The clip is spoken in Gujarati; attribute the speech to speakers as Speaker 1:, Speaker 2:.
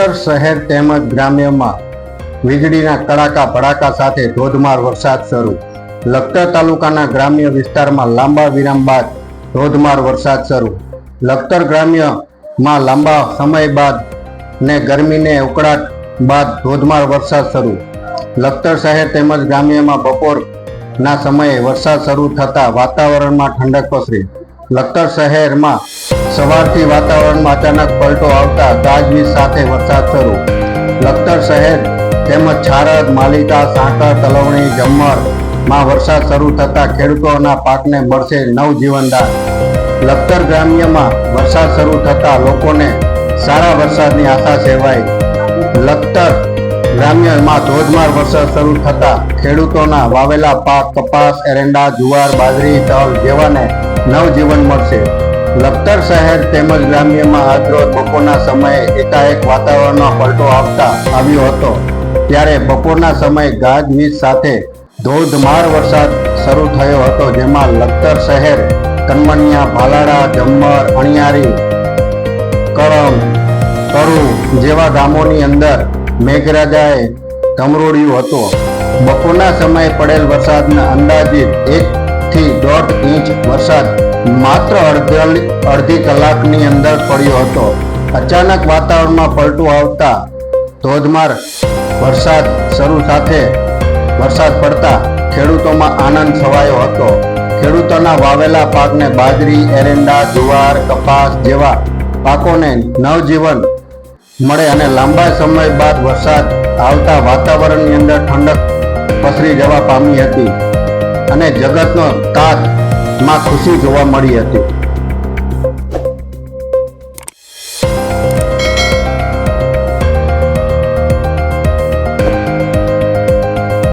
Speaker 1: લખતર શહેર તેમજ ગ્રામ્યમાં વીજળીના કડાકા ભડાકા સાથે ધોધમાર વરસાદ શરૂ. લખતર તાલુકાના ગ્રામ્ય વિસ્તારમાં લાંબા વિરામ બાદ ધોધમાર વરસાદ શરૂ. લખતર ગ્રામ્યમાં લાંબા સમય બાદ ને ગરમીને ઉકળાટ બાદ ધોધમાર વરસાદ શરૂ. લખતર શહેર તેમજ ગ્રામ્યમાં બપોરના સમયે વરસાદ શરૂ થતા વાતાવરણમાં ઠંડક પસરી. લખતર શહેરમાં સવારથી વાતાવરણમાં અચાનક પલટો આવતા ગાજવીજ સાથે વરસાદ શરૂ. લખતર શહેર તેમજ છારદ માલિકા સાંકળ, તલવણી જમ્મરમાં વરસાદ શરૂ થતાં ખેડૂતોના પાકને મળશે નવજીવનદાન. લખતર ગ્રામ્યમાં વરસાદ શરૂ થતાં લોકોને સારા વરસાદની આશા સેવાઈ લખતર ગ્રામ્યમાં ધોધમાર વરસાદ શરૂ થતા ખેડૂતોના વાવેલા પાક, કપાસ, એરંડા, જુવાર, બાજરી, તલ જેવાને નવજીવન મળશે. લખતર શહેર તેમજ ગ્રામ્યમાં આજરોજ બપોરના સમયે એકાએક વાતાવરણમાં પલટો આવતા આવ્યો હતો. ત્યારે બપોરના સમયે ગાજવીજ સાથે ધોધમાર વરસાદ શરૂ થયો હતો, જેમાં લખતર શહેર કનમણિયા ભાલાડા જમ્મર અણિયારી કરમ કરુ જેવા ગામોની અંદર મેઘરાજાએ ધમરોડ્યું હતું. બપોરના સમયે પડેલ વરસાદના અંદાજિત એક થી દોઢ ઇંચ વરસાદ માત્ર અડધી અડધી કલાકની અંદર પડ્યો હતો. અચાનક વાતાવરણમાં પલટું આવતા ધોધમાર વરસાદ શરૂ સાથે વરસાદ પડતા ખેડૂતોમાં આનંદ છવાયો હતો. ખેડૂતોના વાવેલા પાકને બાજરી, એરંડા, જુવાર, કપાસ જેવા પાકોને નવજીવન મળે અને લાંબા સમય બાદ વરસાદ આવતા વાતાવરણની અંદર ઠંડક પસરી જવા પામી હતી. અને જગતનો તાતમાં ખુશી જોવા મળી હતી.